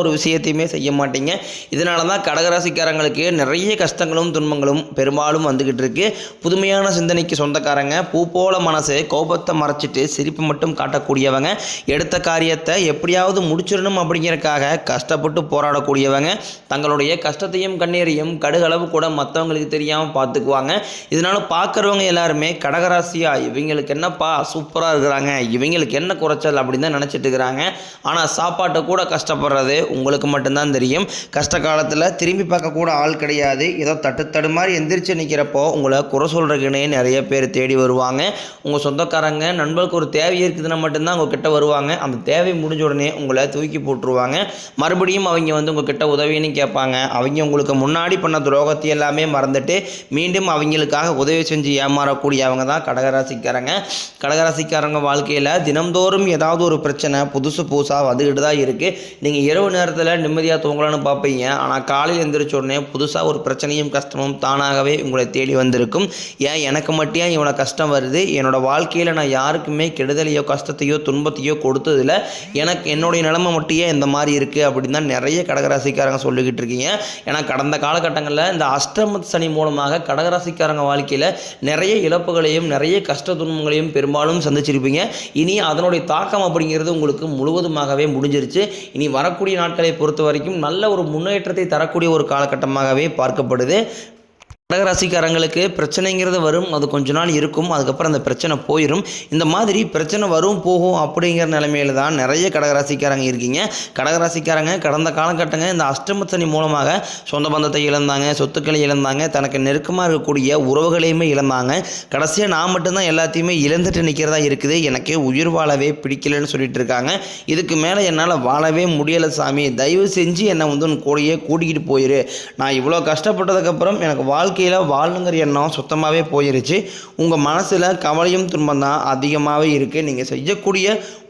ஒரு விஷயத்தையுமே செய்ய மாட்டீங்க. இதனால தான் கடகராசிக்காரங்களுக்கு நிறைய கஷ்டங்களும் துன்பங்களும் பெரும்பாலும் வந்துக்கிட்டு இருக்கு. புதுமையான சிந்தனைக்கு சொந்தக்காரங்க பூ போல மனசு கோபத்தை மறைச்சிட்டு சிரிப்பு மட்டும் காட்டக்கூடியவங்க எடுத்த காரியத்தை எப்படியாவது முடிச்சிடணும் அப்படிங்கிறக்காக கஷ்டப்பட்டு போராடக்கூடியவங்க. தங்களுடைய கஷ்டத்தையும் கண்ணீரையும் கடுகளவு கூட மற்றவங்களுக்கு தெரியாமல் பார்த்துக்குவாங்க. இதனால பார்க்குறவங்க எல்லாருமே கடகராசியா இவங்களுக்கு என்னப்பா சூப்பராக இருக்கிறாங்க இவங்களுக்கு என்ன குறைச்சல் அப்படின்னு தான் நினச்சிட்டு இருக்கிறாங்க. ஆனால் சாப்பாட்டை கூட கஷ்டப்படுறது உங்களுக்கு மட்டும்தான் தெரியும். கஷ்ட காலத்தில் திரும்பி பார்க்கக்கூட ஆள் கிடையாது. ஏதோ தட்டு தடுமாறி மாதிரி எந்திரிச்சு நிற்கிறப்போ உங்களை குறை சொல்கிறதுக்குன்னே நிறைய பேர் தேடி வருவாங்க. உங்கள் சொந்தக்காரங்க நண்பர்களுக்கு ஒரு தேவை இருக்குதுன்னா மட்டும்தான் உங்கள் கிட்ட வருவாங்க. அந்த தேவை முடிஞ்ச உடனே உங்களை தூக்கி போட்டுருவாங்க. மறுபடியும் அவங்க வந்து உங்கள் கிட்ட உதவின்னு கேட்பாங்க. அவங்க உங்களுக்கு முன்னாடி பண்ண துரோகத்தை எல்லாமே மறந்துட்டு மீண்டும் அவங்களுக்காக உதவி செஞ்சு ஏமாறக்கூடிய அவங்க தான் கடகராசிக்காரங்க. கடகராசிக்காரங்க வாழ்க்கையில் தினம்தோறும் ஏதாவது ஒரு பிரச்சனை புதுசு புதுசாக வந்துக்கிட்டு தான் இருக்குது நீங்கள் இரவு நேரத்தில் நிம்மதியாக தூங்கலாம்னு பார்ப்பீங்க. ஆனால் காலையில் எந்திரிச்ச உடனே புதுசாக ஒரு பிரச்சனையும் கஷ்டமும் தானாகவே உங்களை தேடி வந்திருக்கும். ஏன் எனக்கு மட்டும் ஏன் இவ்வளோ கஷ்டம் வருது? என்னோட வாழ்க்கையில் நான் யாருக்குமே கெடுதலையோ கஷ்டத்தையோ துன்பத்தையோ கொடுத்ததில்ல. எனக்கு என்னுடைய நிலைமை மட்டும் ஏன் இந்த மாதிரி இருக்குது அப்படின்னு தான் நிறைய கடகராசிக்காரங்க சொல்லிக்கிட்டு இருக்கீங்க. ஏன்னா கடந்த காலகட்டங்களில் இந்த அஷ்டம சனி மூலமாக கடகராசிக்காரங்க வாழ்க்கையில் நிறைய இழப்புகளையும் நிறைய கஷ்ட துன்பங்களையும் பெரும்பாலும் சந்திச்சிருப்பீங்க. இனி அதனுடைய தாக்கம் அப்படிங்கிறது உங்களுக்கு முழுவதுமாகவே முடிஞ்சிருச்சு. இனி வரக்கூடிய நாட்களை பொறுத்த வரைக்கும் நல்ல ஒரு முன்னேற்றத்தை தரக்கூடிய ஒரு காலகட்டமாகவே பார்க்கப்படுது. கடகராசிக்காரங்களுக்கு பிரச்சனைங்கிறது வரும் அது கொஞ்ச நாள் இருக்கும் அதுக்கப்புறம் அந்த பிரச்சனை போயிடும் இந்த மாதிரி பிரச்சனை வரும் போகும் அப்படிங்கிற நிலைமையில தான் நிறைய கடகராசிக்காரங்க இருக்கீங்க. கடகராசிக்காரங்க கடந்த காலகட்டங்க இந்த அஷ்டமத்தனி மூலமாக சொந்த பந்தத்தை இழந்தாங்க சொத்துக்களை இழந்தாங்க தனக்கு நெருக்கமாக இருக்கக்கூடிய உறவுகளையுமே இழந்தாங்க. கடைசியாக நான் மட்டும்தான் எல்லாத்தையுமே இழந்துட்டு நிற்கிறதா இருக்குது. எனக்கே உயிர் வாழவே பிடிக்கலன்னு சொல்லிட்டு இருக்காங்க. இதுக்கு மேலே என்னால் வாழவே முடியலை சாமி. தயவு செஞ்சு என்னை வந்து உன் கூடையே கூட்டிகிட்டு போயிரு. நான் இவ்வளோ கஷ்டப்பட்டதுக்கப்புறம் எனக்கு வாழ்க்கை வாழ்க்கையில் வாழணுங்கிற எண்ணம் சுத்தமாகவே போயிருச்சு. உங்கள் மனசில் கவலையும் துன்பம் தான் அதிகமாகவே இருக்குது நீங்கள் செய்யக்கூடிய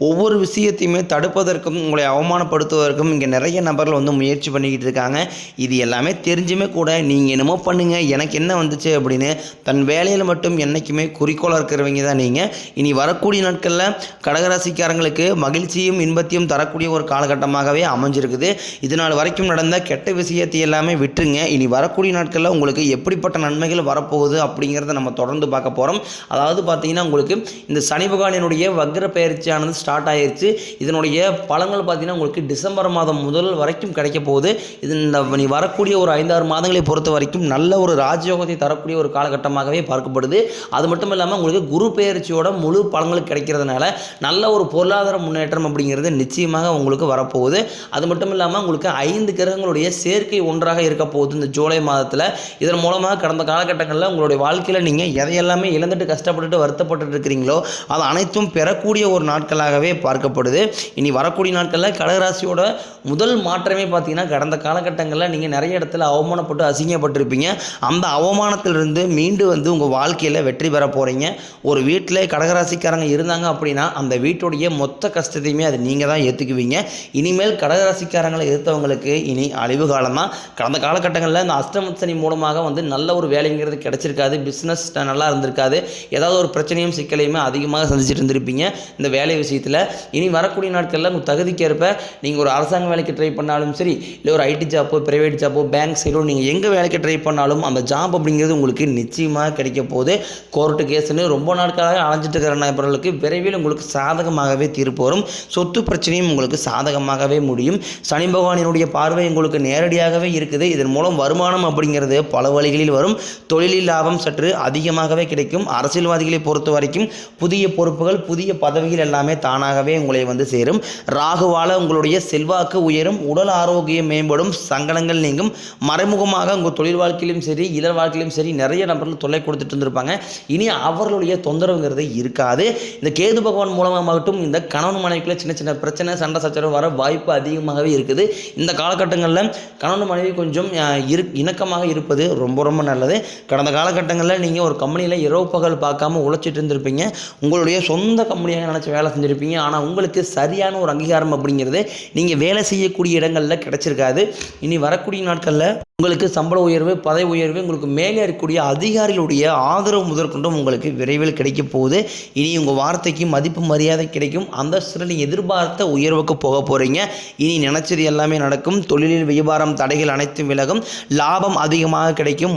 ஒவ்வொரு விஷயத்தையுமே தடுப்பதற்கும் உங்களை அவமானப்படுத்துவதற்கும் இங்கே நிறைய நபர்கள் வந்து முயற்சி பண்ணிக்கிட்டு இருக்காங்க. இது எல்லாமே தெரிஞ்சுமே கூட நீங்கள் என்னமோ பண்ணுங்க எனக்கு என்ன வந்துச்சு அப்படின்னு தன் வேலையில் மட்டும் என்றைக்குமே குறிக்கோளாக இருக்கிறவங்க தான் நீங்கள் இனி வரக்கூடிய நாட்களில் கடகராசிக்காரங்களுக்கு மகிழ்ச்சியும் இன்பத்தையும் தரக்கூடிய ஒரு காலகட்டமாகவே அமைஞ்சிருக்குது. இது நாள் வரைக்கும் நடந்த கெட்ட விஷயத்தை எல்லாமே விட்டுருங்க. இனி வரக்கூடிய நாட்களில் உங்களுக்கு எப்படி எப்படிப்பட்ட நன்மைகள் வரப்போகுது அப்படிங்கிறத நம்ம தொடர்ந்து பார்க்க போகிறோம் அதாவது பார்த்தீங்கன்னா உங்களுக்கு இந்த சனி பகவானினுடைய வக்ர பயிற்சியானது ஸ்டார்ட் ஆயிடுச்சு இதனுடைய பலன்கள் பார்த்தீங்கன்னா உங்களுக்கு டிசம்பர் மாதம் முதல் வரைக்கும் கிடைக்க போகுது. இது இந்த நீ வரக்கூடிய ஒரு ஐந்தாறு மாதங்களை பொறுத்த வரைக்கும் நல்ல ஒரு ராஜயோகத்தை தரக்கூடிய ஒரு காலகட்டமாகவே பார்க்கப்படுது. அது மட்டும் இல்லாமல் உங்களுக்கு குரு பெயர்ச்சியோட முழு பலன்கள் கிடைக்கிறதுனால நல்ல ஒரு பொருளாதார முன்னேற்றம் அப்படிங்கிறது நிச்சயமாக உங்களுக்கு வரப்போகுது. அது மட்டும் இல்லாமல் உங்களுக்கு ஐந்து கிரகங்களுடைய சேர்க்கை ஒன்றாக இருக்க போகுது இந்த ஜூலை மாதத்தில். இதன் மூலம் மூலமாக கடந்த காலகட்டங்களில் உங்களுடைய வாழ்க்கையில் நீங்கள் எதையெல்லாமே இழந்துட்டு கஷ்டப்பட்டுட்டு வருத்தப்பட்டுட்டு இருக்கிறீங்களோ அது அனைத்தும் பெறக்கூடிய ஒரு நாட்களாகவே பார்க்கப்படுது. இனி வரக்கூடிய நாட்களில் கடகராசியோட முதல் மாற்றமே பார்த்தீங்கன்னா கடந்த காலகட்டங்களில் நீங்கள் நிறைய இடத்துல அவமானப்பட்டு அசிங்கப்பட்டிருப்பீங்க. அந்த அவமானத்திலிருந்து மீண்டு வந்து உங்கள் வாழ்க்கையில் வெற்றி பெற போகிறீங்க ஒரு வீட்டில் கடகராசிக்காரங்க இருந்தாங்க அப்படின்னா அந்த வீட்டுடைய மொத்த கஷ்டத்தையுமே அது நீங்கள் தான் ஏற்றுக்குவீங்க இனிமேல் கடகராசிக்காரங்களை எதிர்த்தவங்களுக்கு இனி அழிவு காலம் தான் கடந்த காலகட்டங்களில் இந்த அஷ்டமசனி மூலமாக வந்து நல்ல ஒரு வேலைங்கிறது கிடச்சிருக்காது. பிஸ்னஸ் நல்லா இருந்திருக்காது. ஏதாவது ஒரு பிரச்சனையும் சிக்கலையுமே அதிகமாக சந்திச்சுட்டு இருந்திருப்பீங்க. இந்த வேலை விஷயத்தில். இனி வரக்கூடிய நாட்களில் உங்கள் தகுதிக்கேற்ப நீங்கள் ஒரு அரசாங்க வேலைக்கு ட்ரை பண்ணாலும் சரி இல்லை ஒரு ஐடி ஜாப்போ ப்ரைவேட் ஜாப்போ பேங்க் சைடோ நீங்கள் எங்கே வேலைக்கு ட்ரை பண்ணாலும் அந்த ஜாப் அப்படிங்கிறது உங்களுக்கு நிச்சயமாக கிடைக்க போகுது. கோர்ட்டு கேஸுன்னு ரொம்ப நாட்களாக அலைஞ்சிட்டு இருக்கிற நபர்களுக்கு விரைவில் உங்களுக்கு சாதகமாகவே தீர்ப்பு வரும். சொத்து பிரச்சனையும் உங்களுக்கு சாதகமாகவே முடியும். சனி பகவானினுடைய பார்வை உங்களுக்கு நேரடியாகவே இருக்குது. இதன் மூலம் வருமானம் அப்படிங்கிறது பல வழிகளில் நிலையில் வரும். தொழிலில் லாபம் சற்று அதிகமாகவே கிடைக்கும். அரசியல்வாதிகளை பொறுத்த வரைக்கும் புதிய பொறுப்புகள் புதிய பதவிகள் எல்லாமே தானாகவே உங்களை வந்து சேரும். ராகுவால உங்களுடைய செல்வாக்கு உயரும். உடல் ஆரோக்கியம் மேம்படும். சங்கடங்கள் நீங்கும். மறைமுகமாக உங்கள் தொழில் வாழ்க்கையிலும் சரி இதர் வாழ்க்கையிலும் சரி நிறைய நபர்கள் தொல்லை கொடுத்துட்டு இருந்திருப்பாங்க. இனி அவர்களுடைய தொந்தரவுங்கிறது இருக்காது. இந்த கேது பகவான் மூலமாகட்டும் இந்த கணவன் மனைவிக்குள்ள சின்ன சின்ன பிரச்சனை சண்டை சச்சரவு வர வாய்ப்பு அதிகமாகவே இருக்குது. இந்த காலகட்டங்களில் கணவன் மனைவி கொஞ்சம் இரு இணக்கமாக இருப்பது ரொம்ப ரொம்ப நல்லது. கடந்த காலகட்டங்களில் நீங்கள் ஒரு கம்பெனியில் இரவு பகல் பார்க்காம உழைச்சிட்டு இருந்திருப்பீங்க. உங்களுடைய சொந்த கம்பெனியாக நினச்சி வேலை செஞ்சுருப்பீங்க. ஆனால் உங்களுக்கு சரியான ஒரு அங்கீகாரம் அப்படிங்கிறது நீங்கள் வேலை செய்யக்கூடிய இடங்களில் கிடச்சிருக்காது. இனி வரக்கூடிய நாட்களில் உங்களுக்கு சம்பள உயர்வு பதவி உயர்வு உங்களுக்கு மேலே இருக்கக்கூடிய அதிகாரிகளுடைய ஆதரவு முதற்கொண்டும் உங்களுக்கு விரைவில் கிடைக்க போகுது. இனி உங்கள் வார்த்தைக்கு மதிப்பு மரியாதை கிடைக்கும். அந்த சில எதிர்பார்த்த உயர்வுக்கு போக போகிறீங்க இனி நினச்சது எல்லாமே நடக்கும். தொழிலில் வியாபாரம் தடைகள் அனைத்தும் விலகும். லாபம் அதிகமாக கிடைக்கும்.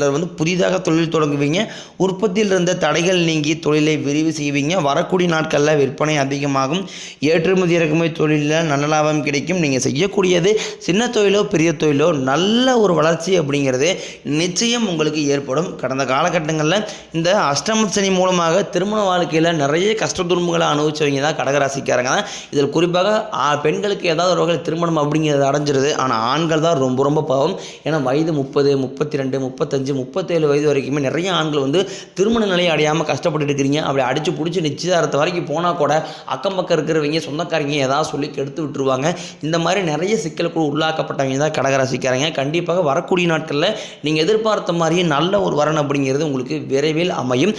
சிலர் வந்து புதிதாக தொழில் தொடங்குவீங்க. உற்பத்தியில் இருந்த தடைகள் நீங்கி தொழிலை விரிவு செய்வீங்க. வரக்கூடிய நாட்களில் விற்பனை அதிகமாகும். ஏற்றுமதி இறக்குமதி தொழிலில் நல்ல லாபம் கிடைக்கும். நீங்கள் செய்யக்கூடியது சின்ன தொழிலோ பெரிய தொழிலோ நல்ல ஒரு வளர்ச்சி அப்படிங்கிறது நிச்சயம் உங்களுக்கு ஏற்படும். கடந்த காலகட்டங்களில் இந்த அஷ்டம சனி மூலமாக திருமண வாழ்க்கையில் நிறைய கஷ்ட துன்பங்களை அனுபவிச்சவங்க தான் கடகராசிக்காரங்க. தான் இதில் குறிப்பாக பெண்களுக்கு ஏதாவது ஒரு வகையில் திருமணம் அப்படிங்கிறது அடைஞ்சிருது. ஆனால் ஆண்கள் தான் ரொம்ப ரொம்ப பாவம். ஏன்னா வயது முப்பது முப்பத்தி ரெண்டு முப்பத்தஞ்சு முப்பத்தேழு வயது வரைக்குமே நிறைய ஆண்கள் வந்து திருமண நிலையை அடையாமல் கஷ்டப்பட்டுட்டு இருக்கிறீங்க அப்படி அடித்து பிடிச்சி நிச்சயதாரத்தை வரைக்கும் போனால் கூட அக்கம் பக்கம் இருக்கிறவங்க சொந்தக்காரங்க ஏதாவது சொல்லி கெடுத்து விட்டுருவாங்க. இந்த மாதிரி நிறைய சிக்கலுக்கு உள்ளாக்கப்பட்டவங்க தான் கடகராசிக்காரங்க. கண்டிப்பாக வரக்கூடிய நாட்களில் நீங்கள் எதிர்பார்த்த மாதிரியே நல்ல ஒரு வரன் அப்படிங்கிறது உங்களுக்கு விரைவில் அமையும்.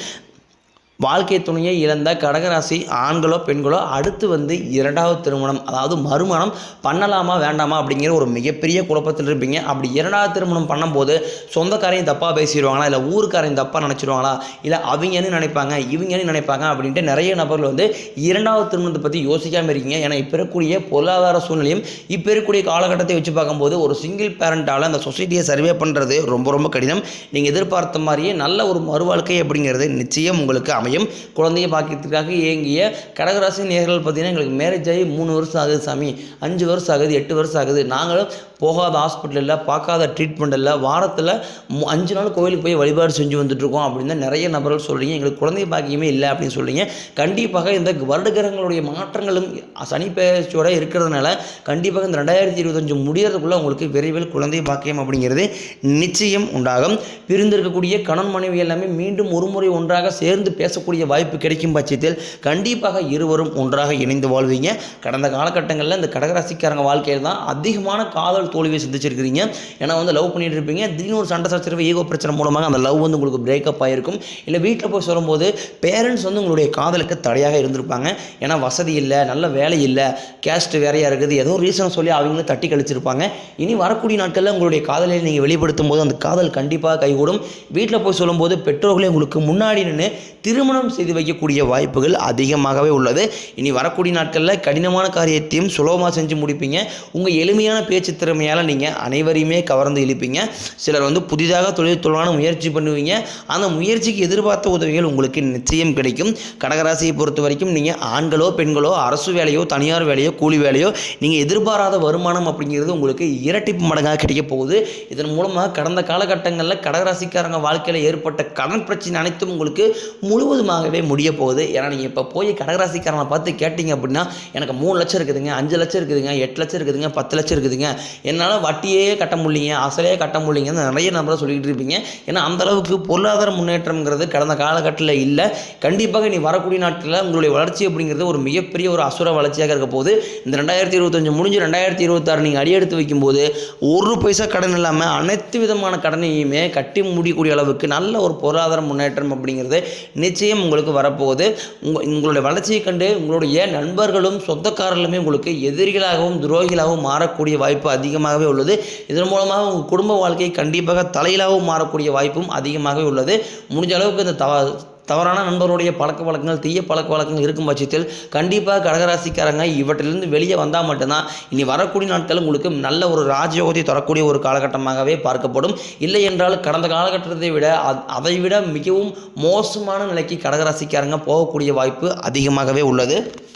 வாழ்க்கை துணையை இழந்த கடகராசி ஆண்களோ பெண்களோ அடுத்து வந்து இரண்டாவது திருமணம் அதாவது மறுமணம் பண்ணலாமா வேண்டாமா அப்படிங்கிற ஒரு மிகப்பெரிய குழப்பத்தில் இருப்பீங்க. அப்படி இரண்டாவது திருமணம் பண்ணும்போது சொந்தக்காரையும் தப்பாக பேசிடுவாங்களா இல்லை ஊருக்காரையும் தப்பாக நினச்சிடுவாங்களா இல்லை அவங்கன்னு நினைப்பாங்க இவங்கன்னு நினைப்பாங்க அப்படின்ட்டு நிறைய நபர்கள் வந்து இரண்டாவது திருமணத்தை பற்றி யோசிக்காமல் இருக்கீங்க. ஏன்னா இப்போ இருக்கக்கூடிய பொருளாதார சூழ்நிலையும் இப்போ இருக்கக்கூடிய காலகட்டத்தை வச்சு பார்க்கும்போது ஒரு சிங்கிள் பேரண்ட்டால் அந்த சொசைட்டியை சர்வே பண்ணுறது ரொம்ப ரொம்ப கடினம். நீங்கள் எதிர்பார்த்த மாதிரியே நல்ல ஒரு மறுவாழ்க்கை அப்படிங்கிறது நிச்சயம் உங்களுக்கு அமையும். குழந்தைய பாக்கியத்திற்காக இயங்கிய கடகராசி நேர்கள் பார்த்தீங்கன்னா எங்களுக்கு மேரேஜ் ஆகி மூணு வருஷம் ஆகுது சாமி. அஞ்சு வருஷம் ஆகுது எட்டு வருஷம் ஆகுது. நாங்களும் போகாத ஹாஸ்பிட்டல் இல்லை பார்க்காத ட்ரீட்மெண்ட் இல்லை வாரத்தில் அஞ்சு நாள் கோயிலுக்கு போய் வழிபாடு செஞ்சு வந்துட்டுருக்கோம் அப்படின்னு தான் நிறைய நபர்கள் சொல்கிறீங்க எங்களுக்கு குழந்தை பாக்கியமே இல்லை அப்படின்னு சொல்கிறீங்க கண்டிப்பாக இந்த வருடகிரகங்களுடைய மாற்றங்களும் சனி பேச்சோட இருக்கிறதுனால கண்டிப்பாக இந்த ரெண்டாயிரத்தி இருபத்தஞ்சு முடியறதுக்குள்ளே உங்களுக்கு விரைவில் குழந்தை பாக்கியம் அப்படிங்கிறது நிச்சயம் உண்டாகும். பிரிந்திருக்கக்கூடிய கணவன் மனைவி எல்லாமே மீண்டும் ஒரு முறை ஒன்றாக சேர்ந்து பேசக்கூடிய வாய்ப்பு கிடைக்கும் பட்சத்தில் கண்டிப்பாக இருவரும் ஒன்றாக இணைந்து வாழ்வீங்க. கடந்த காலகட்டங்களில் இந்த கடகராசிக்காரங்க வாழ்க்கையில் தான் அதிகமான காதல் தோல்வியை சந்திச்சிருக்கிறீங்க. ஏன்னா வந்து லவ் பண்ணிட்டு இருப்பீங்க. திடீர்னு ஒரு சண்டை சச்சரவு ஈகோ பிரச்சனை மூலமாக அந்த லவ் வந்து உங்களுக்கு பிரேக்கப் ஆகிருக்கும் இல்லை வீட்டில் போய் சொல்லும்போது பேரண்ட்ஸ் வந்து உங்களுடைய காதலுக்கு தடையாக இருந்திருப்பாங்க. ஏன்னா வசதி இல்லை நல்ல வேலை இல்லை கேஸ்ட் வேறையாக இருக்குது. ஏதோ ரீசன் சொல்லி அவங்களும் தட்டி கழிச்சிருப்பாங்க. இனி வரக்கூடிய நாட்களில் உங்களுடைய காதலை நீங்கள் வெளிப்படுத்தும் போது அந்த காதல் கண்டிப்பாக கைகூடும். வீட்டில் போய் சொல்லும்போது பெற்றோர்களே உங்களுக்கு முன்னாடி நின்று திருமணம் செய்து வைக்கக்கூடிய வாய்ப்புகள் அதிகமாகவே உள்ளது. இனி வரக்கூடிய நாட்களில் கடினமான காரியத்தையும் சுலபமாக செஞ்சு முடிப்பீங்க. உங்கள் எளிமையான பேச்சு திறமையால் நீங்கள் அனைவரையுமே கவர்ந்து இழுப்பீங்க. சிலர் வந்து புதிதாக தொழில் தொழிலான முயற்சி பண்ணுவீங்க. அந்த முயற்சிக்கு எதிர்பார்த்த உதவிகள் உங்களுக்கு நிச்சயம் கிடைக்கும். கடகராசியை பொறுத்த வரைக்கும் நீங்கள் ஆண்களோ பெண்களோ அரசு வேலையோ தனியார் வேலையோ கூலி வேலையோ நீங்கள் எதிர்பாராத வருமானம் அப்படிங்கிறது உங்களுக்கு இரட்டிப்பு மடங்காக கிடைக்க போகுது. இதன் மூலமாக கடந்த காலகட்டங்களில் கடகராசிக்காரங்க வாழ்க்கையில் ஏற்பட்ட கடன் பிரச்சனை அனைத்தும் உங்களுக்கு முழு முழுவதுமாகவே முடிய போகுது ஏன்னா நீங்கள் இப்போ போய் கடகராசிக்காரனை பார்த்து கேட்டிங்க அப்படின்னா எனக்கு மூணு லட்சம் இருக்குதுங்க அஞ்சு லட்சம் இருக்குதுங்க எட்டு லட்சம் இருக்குதுங்க பத்து லட்சம் இருக்குதுங்க. என்னால் வட்டியே கட்ட முடியலைங்க அசலே கட்ட முடியலைங்கன்னு நிறைய நம்பரை சொல்லிக்கிட்டு இருப்பீங்க. ஏன்னா அந்த அளவுக்கு பொருளாதார முன்னேற்றம்ங்கிறது கடந்த காலகட்டத்தில் இல்லை. கண்டிப்பாக நீ வரக்கூடிய நாட்களில் உங்களுடைய வளர்ச்சி அப்படிங்கிறது ஒரு மிகப்பெரிய ஒரு அசுர வளர்ச்சியாக இருக்க போது இந்த ரெண்டாயிரத்தி இருபத்தஞ்சு முடிஞ்சு ரெண்டாயிரத்தி இருபத்தாறு நீங்கள் அடியெடுத்து வைக்கும்போது ஒரு பைசா கடன் இல்லாமல் அனைத்து விதமான கடனையுமே கட்டி முடியக்கூடிய அளவுக்கு நல்ல ஒரு பொருளாதார முன்னேற்றம் அப்படிங்கிறது நிச்சயம் நிச்சயம் உங்களுக்கு வரப்போகுது. உங்கள் உங்களுடைய வளர்ச்சியை கண்டு உங்களுடைய நண்பர்களும் சொந்தக்காரர்களுமே உங்களுக்கு எதிரிகளாகவும் துரோகிகளாகவும் மாறக்கூடிய வாய்ப்பு அதிகமாகவே உள்ளது. இதன் மூலமாக உங்கள் குடும்ப வாழ்க்கை கண்டிப்பாக தலையிலாகவும் மாறக்கூடிய வாய்ப்பும் அதிகமாகவே உள்ளது. முடிஞ்ச அளவுக்கு இந்த தவ தவறான நண்பருடைய பழக்க வழக்கங்கள் தீய பழக்க வழக்கங்கள் இருக்கும் பட்சத்தில் கண்டிப்பாக கடகராசிக்காரங்க இவற்றிலிருந்து வெளியே வந்தால் மட்டும்தான் இனி வரக்கூடிய நாட்கள் உங்களுக்கு நல்ல ஒரு ராஜயோகத்தை தரக்கூடிய ஒரு காலகட்டமாகவே பார்க்கப்படும். இல்லை என்றால் கடந்த காலகட்டத்தை விட அ- அதை விட மிகவும் மோசமான நிலைக்கு கடகராசிக்காரங்க போகக்கூடிய வாய்ப்பு அதிகமாகவே உள்ளது.